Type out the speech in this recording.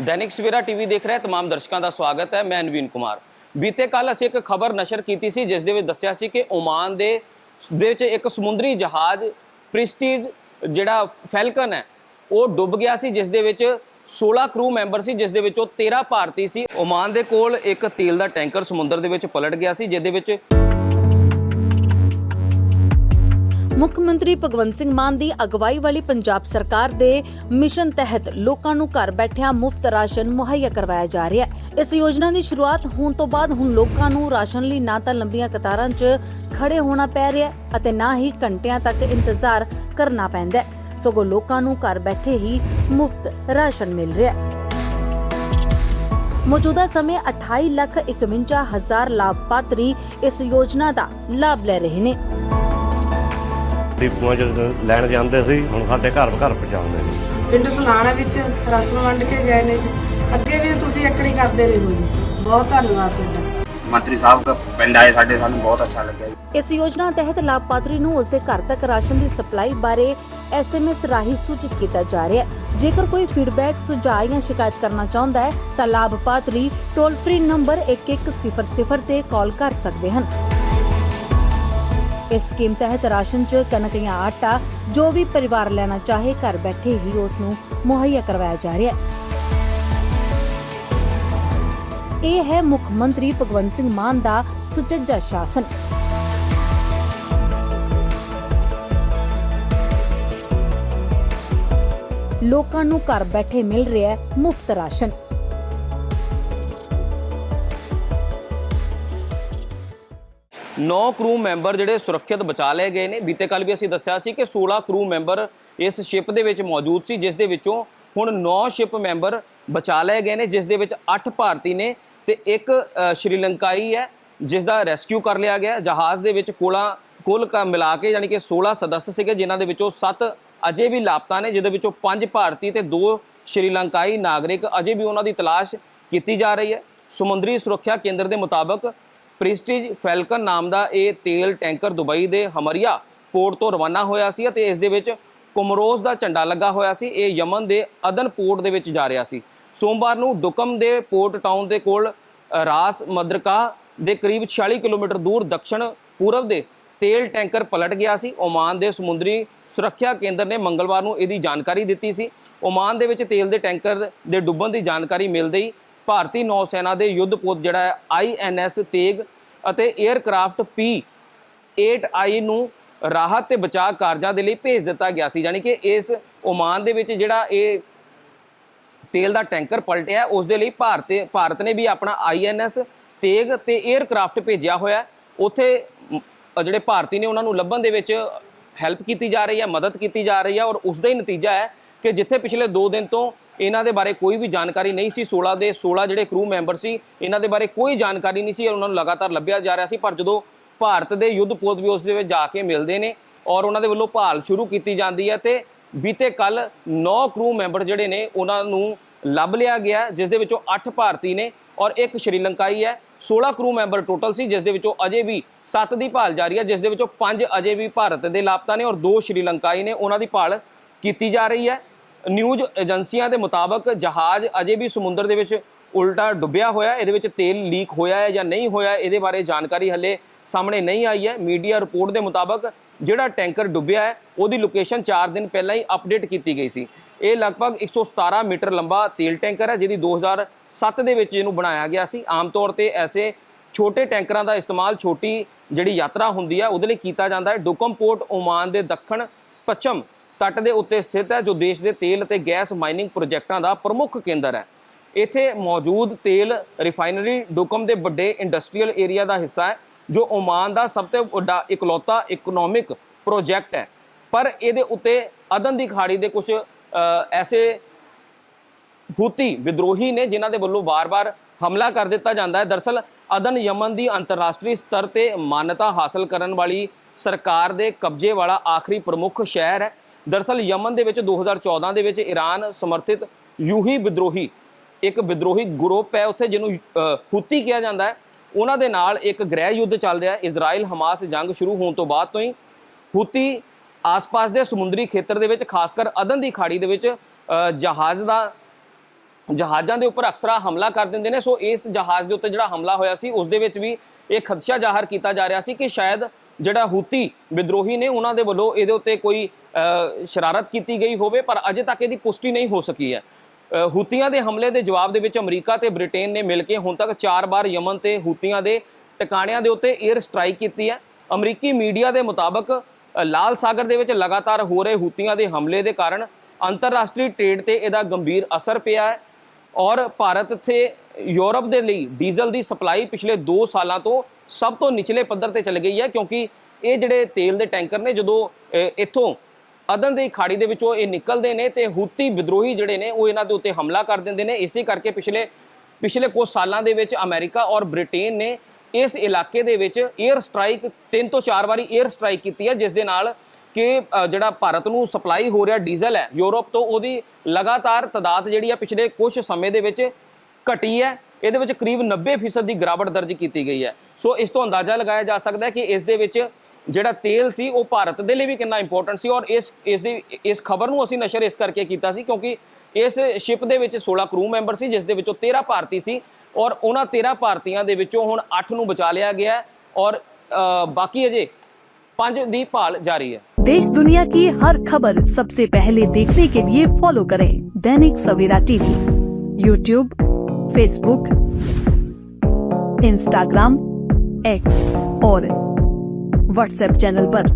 Dainik Savera TV ਦੇਖ ਰਹੇ तमाम ਦਰਸ਼ਕਾਂ ਦਾ ਸਵਾਗਤ ਹੈ ਮੈਂ ਨਵੀਨ ਕੁਮਾਰ ਬੀਤੇ ਕੱਲ ਅਸੀਂ ਇੱਕ ਖਬਰ ਨਸ਼ਰ ਕੀਤੀ ਸੀ ਜਿਸ ਦੇ ਵਿੱਚ ਦੱਸਿਆ ਸੀ ਕਿ ਓਮਾਨ ਦੇ ਦੇ ਵਿੱਚ ਇੱਕ ਸਮੁੰਦਰੀ ਜਹਾਜ਼ ਪ੍ਰਿਸਟੀਜ ਜਿਹੜਾ ਫੈਲਕਨ ਹੈ ਉਹ ਡੁੱਬ ਗਿਆ ਸੀ ਜਿਸ ਦੇ ਵਿੱਚ 16 ਕਰੂ ਮੈਂਬਰ ਸੀ ਜਿਸ ਦੇ ਵਿੱਚੋਂ 13 ਭਾਰਤੀ ਸੀ ਓਮਾਨ ਦੇ ਕੋਲ ਇੱਕ ਤੇਲ ਦਾ ਟੈਂਕਰ ਸਮੁੰਦਰ ਦੇ ਵਿੱਚ ਪਲਟ ਗਿਆ ਸੀ ਜਿਸ ਦੇ ਵਿੱਚ ਮੁੱਖ ਮੰਤਰੀ ਭਗਵੰਤ ਸਿੰਘ ਮਾਨ ਦੀ ਅਗਵਾਈ ਵਾਲੀ ਪੰਜਾਬ ਸਰਕਾਰ ਦੇ ਮਿਸ਼ਨ ਤਹਿਤ ਲੋਕਾਂ ਨੂੰ ਘਰ ਬੈਠਿਆਂ ਮੁਫਤ ਰਾਸ਼ਨ ਮੁਹੱਈਆ ਕਰਵਾਇਆ ਜਾ ਰਿਹਾ ਹੈ। ਇਸ ਯੋਜਨਾ ਦੀ ਸ਼ੁਰੂਆਤ ਹੋਣ ਤੋਂ ਬਾਅਦ ਹੁਣ ਲੋਕਾਂ ਨੂੰ ਰਾਸ਼ਨ ਲਈ ਨਾ ਤਾਂ ਲੰਬੀਆਂ ਕਤਾਰਾਂ 'ਚ ਖੜੇ ਹੋਣਾ ਪੈ ਰਿਹਾ ਅਤੇ ਨਾ ਹੀ ਘੰਟਿਆਂ ਤੱਕ ਇੰਤਜ਼ਾਰ ਕਰਨਾ ਪੈਂਦਾ ਸਗੋਂ ਲੋਕਾਂ ਨੂੰ ਘਰ ਬੈਠੇ ਹੀ ਮੁਫਤ ਰਾਸ਼ਨ ਮਿਲ ਰਿਹਾ ਹੈ। ਮੌਜੂਦਾ ਸਮੇਂ 28 ਲੱਖ 51 ਹਜ਼ਾਰ ਲਾਭਪਾਤਰੀ ਇਸ ਯੋਜਨਾ ਦਾ ਲਾਭ ਲੈ ਰਹੇ ਨੇ। ਡਿਪੂਆਂ 'ਚ ਲੈਣ ਜਾਂਦੇ ਸੀ ਹੁਣ ਸਾਡੇ ਘਰ ਘਰ ਪਹੁੰਚਾਉਂਦੇ ਨੇ। ਪਿੰਡ ਸਲਾਣਾ ਵਿੱਚ ਰਸਮ ਵੰਡ ਕੇ ਗਏ ਨੇ ਜੀ। ਅੱਗੇ ਵੀ ਤੁਸੀਂ ਇਕੜੀ ਕਰਦੇ ਰਹੋ ਜੀ। ਬਹੁਤ ਧੰਨਵਾਦ ਤੁਹਾਡਾ। ਮੰਤਰੀ ਸਾਹਿਬ ਦਾ ਪਿੰਡ ਆਏ ਸਾਡੇ ਸਾਨੂੰ ਬਹੁਤ ਅੱਛਾ ਲੱਗਿਆ ਜੀ। ਇਸ ਯੋਜਨਾ ਤਹਿਤ ਲਾਭਪਾਤਰੀ ਨੂੰ ਉਸਦੇ ਘਰ ਤੱਕ ਰਾਸ਼ਨ ਦੀ ਸਪਲਾਈ ਬਾਰੇ ਐਸਐਮਐਸ ਰਾਹੀਂ ਸੂਚਿਤ ਕੀਤਾ ਜਾ ਰਿਹਾ ਹੈ। ਜੇਕਰ ਕੋਈ ਫੀਡਬੈਕ ਸੁਝਾਅ ਜਾਂ ਸ਼ਿਕਾਇਤ ਕਰਨਾ ਚਾਹੁੰਦਾ ਹੈ ਤਾਂ ਲਾਭਪਾਤਰੀ ਟੋਲ ਫ੍ਰੀ ਨੰਬਰ 1100 ਤੇ ਕਾਲ ਕਰ ਸਕਦੇ ਹਨ। ਇਸ ਸਕੀਮ ਤਹਿਤ ਰਾਸ਼ਨ 'ਚ ਕਣਕ ਜਾਂ ਆਟਾ ਜੋ ਵੀ ਪਰਿਵਾਰ ਲੈਣਾ ਚਾਹੇ ਘਰ ਬੈਠੇ ਹੀ ਉਸ ਨੂੰ ਮੁਹੱਈਆ ਕਰਵਾਇਆ ਜਾ ਰਿਹਾ ਹੈ। ਇਹ ਹੈ ਮੁੱਖ ਮੰਤਰੀ ਭਗਵੰਤ ਸਿੰਘ ਮਾਨ ਦਾ ਸੁਚੱਜਾ ਸ਼ਾਸਨ। ਲੋਕਾਂ ਨੂੰ ਘਰ ਬੈਠੇ ਮਿਲ ਰਿਹਾ ਮੁਫਤ ਰਾਸ਼ਨ। ਨੌ ਕਰੂ ਮੈਂਬਰ ਜਿਹੜੇ ਸੁਰੱਖਿਅਤ ਬਚਾ ਲਏ ਗਏ ਨੇ। ਬੀਤੇ ਕੱਲ ਵੀ ਅਸੀਂ ਦੱਸਿਆ ਸੀ ਕਿ 16 ਕਰੂ ਮੈਂਬਰ ਇਸ ਸ਼ਿਪ ਦੇ ਵਿੱਚ ਮੌਜੂਦ ਸੀ, ਜਿਸ ਦੇ ਵਿੱਚੋਂ ਹੁਣ 9 ਸ਼ਿਪ ਮੈਂਬਰ ਬਚਾ ਲਏ ਗਏ ਨੇ, ਜਿਸ ਦੇ ਵਿੱਚ 8 ਭਾਰਤੀ ਨੇ ਤੇ ਇੱਕ ਸ਼੍ਰੀਲੰਕਾਈ ਹੈ, ਜਿਸ ਦਾ ਰੈਸਕਿਊ ਕਰ ਲਿਆ ਗਿਆ। ਜਹਾਜ਼ ਦੇ ਵਿੱਚ ਕੋਲਾ, ਕੁੱਲ ਕ, ਮਿਲਾ ਕੇ ਯਾਨੀ ਕਿ 16 ਸਦੱਸ ਸੀਗੇ, ਜਿਨ੍ਹਾਂ ਦੇ ਵਿੱਚੋਂ 7 ਅਜੇ ਵੀ ਲਾਪਤਾ ਨੇ, ਜਿਹਦੇ ਵਿੱਚੋਂ 5 ਭਾਰਤੀ ਤੇ 2 ਸ਼੍ਰੀਲੰਕਾਈ ਨਾਗਰਿਕ ਅਜੇ ਵੀ ਉਹਨਾਂ ਦੀ ਤਲਾਸ਼ ਕੀਤੀ ਜਾ ਰਹੀ ਹੈ। ਸਮੁੰਦਰੀ ਸੁਰੱਖਿਆ ਕੇਂਦਰ ਦੇ ਮੁਤਾਬਕ ਪ੍ਰਿਸਟੀਜ ਫੈਲਕਨ ਨਾਮ ਦਾ ਇਹ ਤੇਲ ਟੈਂਕਰ ਦੁਬਈ ਦੇ ਹਮਰੀਆ ਪੋਰਟ ਤੋਂ ਰਵਾਨਾ ਹੋਇਆ ਸੀ ਅਤੇ ਇਸ ਦੇ ਵਿੱਚ ਕੋਮਰੋਸ ਦਾ ਝੰਡਾ ਲੱਗਾ ਹੋਇਆ ਸੀ। ਇਹ ਯਮਨ ਦੇ ਅਦਨ ਪੋਰਟ ਦੇ ਵਿੱਚ ਜਾ ਰਿਹਾ ਸੀ। ਸੋਮਵਾਰ ਨੂੰ ਡੁਕਮ ਦੇ ਪੋਰਟ ਟਾਊਨ ਦੇ ਕੋਲ ਰਾਸ ਮਦਰਕਾ ਦੇ ਕਰੀਬ 46 ਕਿਲੋਮੀਟਰ ਦੂਰ ਦੱਖਣ ਪੂਰਬ ਦੇ ਤੇਲ ਟੈਂਕਰ ਪਲਟ ਗਿਆ ਸੀ। ਓਮਾਨ ਦੇ ਸਮੁੰਦਰੀ ਸੁਰੱਖਿਆ ਕੇਂਦਰ ਨੇ ਮੰਗਲਵਾਰ ਨੂੰ ਇਹਦੀ ਜਾਣਕਾਰੀ ਦਿੱਤੀ ਸੀ। ਓਮਾਨ ਦੇ ਵਿੱਚ ਤੇਲ ਦੇ ਟੈਂਕਰ ਦੇ ਡੁੱਬਣ ਦੀ ਜਾਣਕਾਰੀ ਮਿਲਦੇ ਹੀ ਭਾਰਤੀ ਨੌ ਸੈਨਾ ਦੇ ਯੁੱਧਪੋਤ ਜਿਹੜਾ ਹੈ ਆਈਐਨਐਸ ਤੇਗ ਅਤੇ 에ਅਰਕ੍ਰਾਫਟ ਪੀ 8i ਨੂੰ ਰਾਹਤ ਤੇ ਬਚਾਅ ਕਾਰਜਾਂ ਦੇ ਲਈ ਭੇਜ ਦਿੱਤਾ ਗਿਆ ਸੀ। ਯਾਨੀ ਕਿ ਇਸ ਓਮਾਨ ਦੇ ਵਿੱਚ ਜਿਹੜਾ ਇਹ ਤੇਲ ਦਾ ਟੈਂਕਰ ਪਲਟਿਆ ਉਸ ਦੇ ਲਈ ਭਾਰਤ ਭਾਰਤ ਨੇ ਵੀ ਆਪਣਾ ਆਈਐਨਐਸ ਤੇਗ ਤੇ 에ਅਰਕ੍ਰਾਫਟ ਭੇਜਿਆ ਹੋਇਆ ਉੱਥੇ ਜਿਹੜੇ ਭਾਰਤੀ ਨੇ ਉਹਨਾਂ ਨੂੰ ਲੱਭਣ ਦੇ ਵਿੱਚ ਹੈਲਪ ਕੀਤੀ ਜਾ ਰਹੀ ਹੈ, ਮਦਦ ਕੀਤੀ ਜਾ ਰਹੀ ਹੈ ਔਰ ਉਸ ਦਾ ਹੀ ਨਤੀਜਾ ਹੈ ਕਿ ਜਿੱਥੇ ਪਿਛਲੇ 2 ਦਿਨ ਤੋਂ ਇਹਨਾਂ ਦੇ ਬਾਰੇ ਕੋਈ ਵੀ ਜਾਣਕਾਰੀ ਨਹੀਂ ਸੀ। 16 ਦੇ 16 ਜਿਹੜੇ ਕਰੂ ਮੈਂਬਰ ਸੀ, ਇਹਨਾਂ ਦੇ ਬਾਰੇ ਕੋਈ ਜਾਣਕਾਰੀ ਨਹੀਂ ਸੀ ਔਰ ਉਹਨਾਂ ਨੂੰ ਲਗਾਤਾਰ ਲੱਭਿਆ ਜਾ ਰਿਹਾ ਸੀ। ਪਰ ਜਦੋਂ ਭਾਰਤ ਦੇ ਯੁੱਧਪੋਤ ਵੀ ਉਸ ਦੇ ਵਿੱਚ ਜਾ ਕੇ ਮਿਲਦੇ ਨੇ ਔਰ ਉਹਨਾਂ ਦੇ ਵੱਲੋਂ ਭਾਲ ਸ਼ੁਰੂ ਕੀਤੀ ਜਾਂਦੀ ਹੈ ਤੇ ਬੀਤੇ ਕੱਲ 9 ਕਰੂ ਮੈਂਬਰ ਜਿਹੜੇ ਨੇ, ਉਹਨਾਂ ਨੂੰ ਲੱਭ ਲਿਆ ਗਿਆ ਜਿਸ ਦੇ ਵਿੱਚੋਂ 8 ਭਾਰਤੀ ਨੇ ਔਰ ਇੱਕ ਸ਼੍ਰੀਲੰਕਾਈ ਹੈ। 16 ਕਰੂ ਮੈਂਬਰ ਟੋਟਲ ਸੀ, ਜਿਸ ਦੇ ਵਿੱਚੋਂ ਅਜੇ ਵੀ 7 ਦੀ ਭਾਲ ਜਾਰੀ ਹੈ, ਜਿਸ ਦੇ ਵਿੱਚੋਂ 5 ਅਜੇ ਵੀ ਭਾਰਤ ਦੇ ਲਾਪਤਾ ਨੇ ਔਰ 2 ਸ਼੍ਰੀਲੰਕਾਈ ਨੇ। ਉਹਨਾਂ ਦੀ ਭਾਲ ਕੀਤੀ ਜਾ ਰਹੀ ਹੈ। ਨਿਊਜ਼ ਏਜੰਸੀਆਂ ਦੇ ਮੁਤਾਬਕ ਜਹਾਜ਼ ਅਜੇ ਵੀ ਸਮੁੰਦਰ ਦੇ ਵਿੱਚ ਉਲਟਾ ਡੁੱਬਿਆ ਹੋਇਆ ਇਹਦੇ ਵਿੱਚ ਤੇਲ ਲੀਕ ਹੋਇਆ ਹੈ ਜਾਂ ਨਹੀਂ ਹੋਇਆ, ਇਹਦੇ ਬਾਰੇ ਜਾਣਕਾਰੀ ਹੱਲੇ ਸਾਹਮਣੇ ਨਹੀਂ ਆਈ ਹੈ। ਮੀਡੀਆ ਰਿਪੋਰਟ ਦੇ ਮੁਤਾਬਕ ਜਿਹੜਾ ਟੈਂਕਰ ਡੁੱਬਿਆ ਹੈ, ਉਹਦੀ ਲੋਕੇਸ਼ਨ 4 ਦਿਨ ਪਹਿਲਾਂ ਹੀ ਅਪਡੇਟ ਕੀਤੀ ਗਈ ਸੀ। ਇਹ ਲਗਭਗ 117 ਮੀਟਰ ਲੰਬਾ ਤੇਲ ਟੈਂਕਰ ਹੈ, ਜਿਹਦੀ 2007 ਦੇ ਵਿੱਚ ਇਹਨੂੰ ਬਣਾਇਆ ਗਿਆ ਸੀ। ਆਮ ਤੌਰ ਤੇ ਐਸੇ ਛੋਟੇ ਟੈਂਕਰਾਂ ਦਾ ਇਸਤੇਮਾਲ ਛੋਟੀ ਜਿਹੜੀ ਯਾਤਰਾ ਹੁੰਦੀ ਹੈ, ਉਹਦੇ ਲਈ ਕੀਤਾ ਜਾਂਦਾ ਹੈ। ਡੋਕਮ ਪੋਰਟ, ਓਮਾਨ ਦੇ ਦੱਖਣ, ਪੱਛਮ ਤੱਟ ਦੇ ਉੱਤੇ ਸਥਿਤ ਹੈ, ਜੋ ਦੇਸ਼ ਦੇ ਤੇਲ ਅਤੇ ਗੈਸ ਮਾਈਨਿੰਗ ਪ੍ਰੋਜੈਕਟਾਂ ਦਾ ਪ੍ਰਮੁੱਖ ਕੇਂਦਰ ਹੈ। ਇੱਥੇ ਮੌਜੂਦ ਤੇਲ ਰਿਫਾਈਨਰੀ ਡੁਕਮ ਦੇ ਵੱਡੇ ਇੰਡਸਟਰੀਅਲ ਏਰੀਆ ਦਾ ਹਿੱਸਾ ਹੈ, ਜੋ ਓਮਾਨ ਦਾ ਸਭ ਤੋਂ ਵੱਡਾ ਇਕਲੌਤਾ ਇਕਨੋਮਿਕ ਪ੍ਰੋਜੈਕਟ ਹੈ। ਪਰ ਇਹਦੇ ਉੱਤੇ ਅਦਨ ਦੀ ਖਾੜੀ ਦੇ ਕੁਝ ਐਸੇ ਹੂਤੀ ਵਿਦਰੋਹੀ ਨੇ ਜਿਨ੍ਹਾਂ ਦੇ ਵੱਲੋਂ ਵਾਰ-ਵਾਰ ਹਮਲਾ ਕਰ ਦਿੱਤਾ ਜਾਂਦਾ ਹੈ। ਦਰਸਲ, ਅਦਨ ਯਮਨ ਦੀ ਅੰਤਰਰਾਸ਼ਟਰੀ ਸਤਰ ਤੇ ਮਾਨਤਾ ਹਾਸਲ ਕਰਨ ਵਾਲੀ ਸਰਕਾਰ ਦੇ ਕਬਜ਼ੇ ਵਾਲਾ ਆਖਰੀ ਪ੍ਰਮੁੱਖ ਸ਼ਹਿਰ ਹੈ। ਦਰਸਲ ਯਮਨ ਦੇ ਵਿੱਚ 2014 ਦੇ ਵਿੱਚ ਈਰਾਨ ਸਮਰਥਿਤ ਯੂਹੀ ਵਿਦਰੋਹੀ ਇੱਕ ਵਿਦਰੋਹੀ ਗਰੁੱਪ ਹੈ ਉੱਥੇ ਜਿਹਨੂੰ ਅ, ਹੂਤੀ ਕਿਹਾ ਜਾਂਦਾ ਹੈ। ਉਹਨਾਂ ਦੇ ਨਾਲ ਇੱਕ ਗ੍ਰਹਿ ਯੁੱਧ ਚੱਲ ਰਿਹਾ ਹੈ। ਇਜ਼ਰਾਈਲ ਹਮਾਸ ਜੰਗ ਸ਼ੁਰੂ ਹੋਣ ਤੋਂ ਬਾਅਦ ਤੋਂ ਹੀ ਹੂਤੀ ਆਸ-ਪਾਸ ਦੇ ਸਮੁੰਦਰੀ ਖੇਤਰ ਦੇ ਵਿੱਚ ਖਾਸ ਕਰ ਅਦਨ ਦੀ ਖਾੜੀ ਦੇ ਵਿੱਚ ਜਹਾਜ਼ ਦਾ ਜਹਾਜ਼ਾਂ ਦੇ ਉੱਪਰ ਅਕਸਰਾ ਹਮਲਾ ਕਰ ਦਿੰਦੇ ਨੇ। ਸੋ ਇਸ ਜਹਾਜ਼ ਦੇ ਉੱਤੇ ਜਿਹੜਾ ਹਮਲਾ ਹੋਇਆ ਸੀ ਉਸ ਦੇ ਵਿੱਚ ਵੀ ਇਹ ਖਦਸ਼ਾ ਜ਼ਾਹਰ ਕੀਤਾ ਜਾ ਰਿਹਾ ਸੀ ਕਿ ਸ਼ਾਇਦ ਜਿਹੜਾ ਹੂਤੀ ਵਿਦਰੋਹੀ ਨੇ ਉਹਨਾਂ ਦੇ ਵੱਲੋਂ ਇਹਦੇ ਉੱਤੇ ਕੋਈ ਸ਼ਰਾਰਤ ਕੀਤੀ ਗਈ ਹੋਵੇ, ਪਰ ਅਜੇ ਤੱਕ ਇਹਦੀ ਪੁਸ਼ਟੀ ਨਹੀਂ ਹੋ ਸਕੀ ਹੈ। ਹੂਤੀਆਂ ਦੇ ਹਮਲੇ ਦੇ ਜਵਾਬ ਦੇ ਵਿੱਚ ਅਮਰੀਕਾ ਤੇ ਬ੍ਰਿਟੇਨ ਨੇ ਮਿਲ ਕੇ ਹੁਣ ਤੱਕ 4 ਵਾਰ ਯਮਨ ਤੇ ਹੂਤੀਆਂ ਦੇ ਟਿਕਾਣਿਆਂ ਦੇ ਉੱਤੇ 에ਅਰ ਸਟ੍ਰਾਈਕ ਕੀਤੀ ਹੈ। ਅਮਰੀਕੀ ਮੀਡੀਆ ਦੇ ਮੁਤਾਬਕ ਲਾਲ ਸਾਗਰ ਦੇ ਵਿੱਚ ਲਗਾਤਾਰ ਹੋ ਰਹੇ ਹੂਤੀਆਂ ਦੇ ਹਮਲੇ ਦੇ ਕਾਰਨ ਅੰਤਰਰਾਸ਼ਟਰੀ ਟ੍ਰੇਡ ਤੇ ਇਹਦਾ ਗੰਭੀਰ ਅਸਰ ਪਿਆ ਹੈ। ਔਰ ਭਾਰਤ ਤੇ ਯੂਰਪ ਦੇ ਲਈ ਡੀਜ਼ਲ ਦੀ ਸਪਲਾਈ ਪਿਛਲੇ 2 ਸਾਲਾਂ ਤੋਂ ਸਭ ਤੋਂ ਨਿਚਲੇ ਪੱਧਰ ਤੇ ਚਲ ਗਈ ਹੈ, ਕਿਉਂਕਿ ਇਹ ਜਿਹੜੇ ਤੇਲ ਦੇ ਟੈਂਕਰ ਨੇ, ਜਦੋਂ ਇੱਥੋਂ ਅਦਨ ਦੀ ਖਾੜੀ ਦੇ ਵਿੱਚੋਂ ਇਹ ਨਿਕਲਦੇ ਨੇ ਤੇ ਹੂਤੀ ਵਿਦਰੋਹੀ ਜਿਹੜੇ ਨੇ, ਉਹ ਇਹਨਾਂ ਦੇ ਉੱਤੇ ਹਮਲਾ ਕਰ ਦਿੰਦੇ ਨੇ। ਇਸੇ ਕਰਕੇ ਪਿਛਲੇ ਪਿਛਲੇ ਕੁਝ ਸਾਲਾਂ ਦੇ ਵਿੱਚ ਅਮਰੀਕਾ ਔਰ ਬ੍ਰਿਟੇਨ ਨੇ ਇਸ ਇਲਾਕੇ ਦੇ ਵਿੱਚ 에ਅਰ ਸਟ੍ਰਾਈਕ ਤਿੰਨ ਤੋਂ ਚਾਰ ਵਾਰੀ 에ਅਰ ਸਟ੍ਰਾਈਕ ਕੀਤੀ ਹੈ, ਜਿਸ ਦੇ ਨਾਲ ਕਿ ਜਿਹੜਾ ਭਾਰਤ ਨੂੰ ਸਪਲਾਈ ਹੋ ਰਿਹਾ ਡੀਜ਼ਲ ਹੈ ਯੂਰਪ ਤੋਂ, ਉਹਦੀ ਲਗਾਤਾਰ ਤਦਾਦ ਜਿਹੜੀ ਆ ਪਿਛਲੇ ਕੁਝ ਸਮੇਂ ਦੇ ਵਿੱਚ ਘਟੀ ਹੈ। ਇਹਦੇ ਵਿੱਚ ਕਰੀਬ 90% ਦੀ ਗਿਰਾਵਟ ਦਰਜ ਕੀਤੀ ਗਈ ਹੈ। ਸੋ ਇਸ ਤੋਂ ਅੰਦਾਜ਼ਾ ਲਗਾਇਆ ਜਾ ਸਕਦਾ ਹੈ ਕਿ ਇਸ ਦੇ ਵਿੱਚ ਜਿਹੜਾ ਤੇਲ ਸੀ, ਉਹ ਭਾਰਤ ਦੇ ਲਈ ਵੀ ਕਿੰਨਾ ਇੰਪੋਰਟੈਂਟ ਸੀ ਔਰ ਇਸ ਇਸ ਦੀ, ਇਸ ਖਬਰ ਨੂੰ ਅਸੀਂ ਨਸ਼ਰ ਇਸ ਕਰਕੇ ਕੀਤਾ ਸੀ ਕਿਉਂਕਿ ਇਸ ਸ਼ਿਪ ਦੇ ਵਿੱਚ 16 ਕਰੂ ਮੈਂਬਰ ਸੀ, ਜਿਸ ਦੇ ਵਿੱਚੋਂ 13 ਭਾਰਤੀ ਸੀ ਔਰ ਉਹਨਾਂ 13 ਭਾਰਤੀਆਂ ਦੇ ਵਿੱਚੋਂ ਹੁਣ 8 ਨੂੰ ਬਚਾ ਲਿਆ ਗਿਆ ਔਰ ਬਾਕੀ ਅਜੇ 5 ਦੀ ਭਾਲ ਜਾਰੀ ਹੈ देश दुनिया की हर खबर सबसे पहले देखने के लिए फॉलो करें Dainik Savera TV YouTube Facebook Instagram X और व्हाट्सएप चैनल पर।